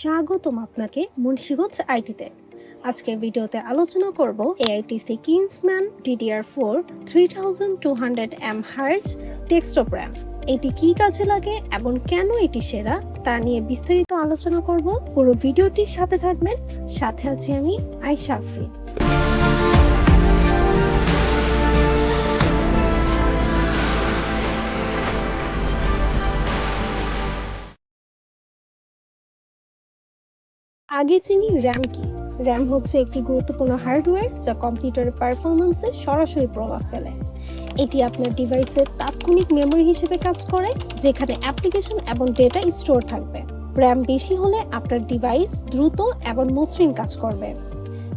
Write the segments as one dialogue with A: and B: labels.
A: স্বাগতম আপনাকে মুন্সিগঞ্জ আইটিতে। আজকের ভিডিওতে আলোচনা করব AITC Kingsman DDR four three thousand two hundred M hertz desktop RAM. এটি কি কাজে লাগে এবং কেন এটি সেরা তা নিয়ে বিস্তারিত আলোচনা করব। পুরো ভিডিওটির সাথে থাকবেন। সাথে আছি আমি আইশা আগে চিনি র্যাম কি? র্যাম হচ্ছে একটি গুরুত্বপূর্ণ হার্ডওয়্যার যা কম্পিউটারের পারফরমেন্সে সরাসরি প্রভাব ফেলে। এটি আপনার ডিভাইসের তাৎক্ষণিক মেমোরি হিসেবে কাজ করে, যেখানে অ্যাপ্লিকেশন এবং ডেটা স্টোর থাকবে। র্যাম বেশি হলে আপনার ডিভাইস দ্রুত এবং মসৃণ কাজ করবে।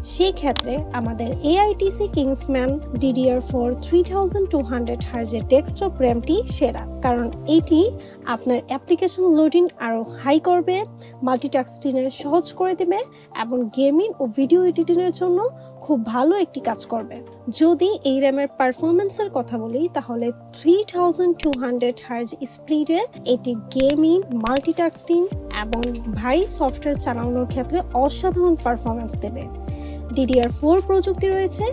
A: সেই ক্ষেত্রে আমাদের AITC Kingsman DDR four three thousand two hundred হার্জের desktop র্যামটি সেরা। কারণ এটি আপনার অ্যাপ্লিকেশন লোডিং আরও হাই করবে মাল্টিটাস্কিংয়ের সহজ করে দেবে এবং গেমিং ও ভিডিও এডিটিংয়ের জন্য খুব ভালো একটি কাজ করবে। যদি এই র্যামের পারফরমেন্সের কথা বলি, তাহলে three thousand two hundred hertz স্পিডে এটি গেমিং মাল্টিটাস্কিং এবং ভারী সফটওয়্যার চালানোর ক্ষেত্রে অসাধারণ পারফরমেন্স দেবে। ডিডিআর ফোর প্রযুক্তি রয়েছে,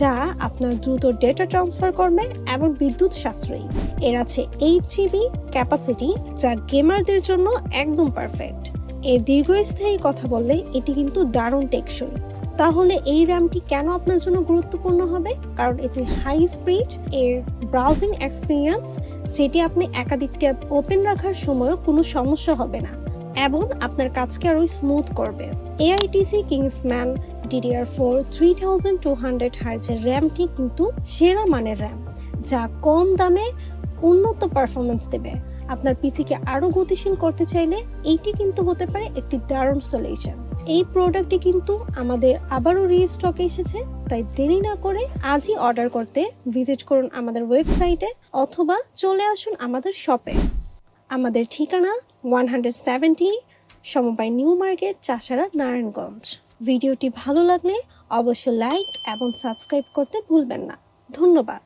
A: যা আপনার দ্রুত ডেটা ট্রান্সফার করবে এবং বিদ্যুৎ সাশ্রয়ী। এর আছে এইট জিবি ক্যাপাসিটি যা গেমারদের জন্য একদম পারফেক্ট এর দীর্ঘস্থায়ী কথা বললে, এটি কিন্তু দারুণ টেকসই। তাহলে এই র্যামটি কেন আপনার জন্য গুরুত্বপূর্ণ হবে? কারণ এটির হাই স্পিড এর ব্রাউজিং এক্সপিরিয়েন্স যেটি আপনি একাধিক ট্যাব ওপেন রাখার সময়ও কোনো সমস্যা হবে না, এবং আপনার কাজকে আরও স্মুথ করবে। AITC Kingsman DDR four three thousand two hundred হার্জের র্যামটি কিন্তু সেরা মানের র্যাম যা কম দামে উন্নত পারফরমেন্স দেবে। আপনার পিসিকে আরও গতিশীল করতে চাইলে এইটি কিন্তু হতে পারে একটি দারুণ সলিউশন এই প্রোডাক্টটি কিন্তু আমাদের আবারও রিস্টকে এসেছে, তাই দেরি না করে আজই অর্ডার করতে ভিজিট করুন আমাদের ওয়েবসাইটে অথবা চলে আসুন আমাদের শপে আমাদের ঠিকানা ওয়ান হান্ড্রেড সেভেন্টি সমবায় নিউ মার্কেট, চাষারা, নারায়ণগঞ্জ। ভিডিওটি ভালো লাগলে অবশ্যই লাইক এবং সাবস্ক্রাইব করতে ভুলবেন না। ধন্যবাদ।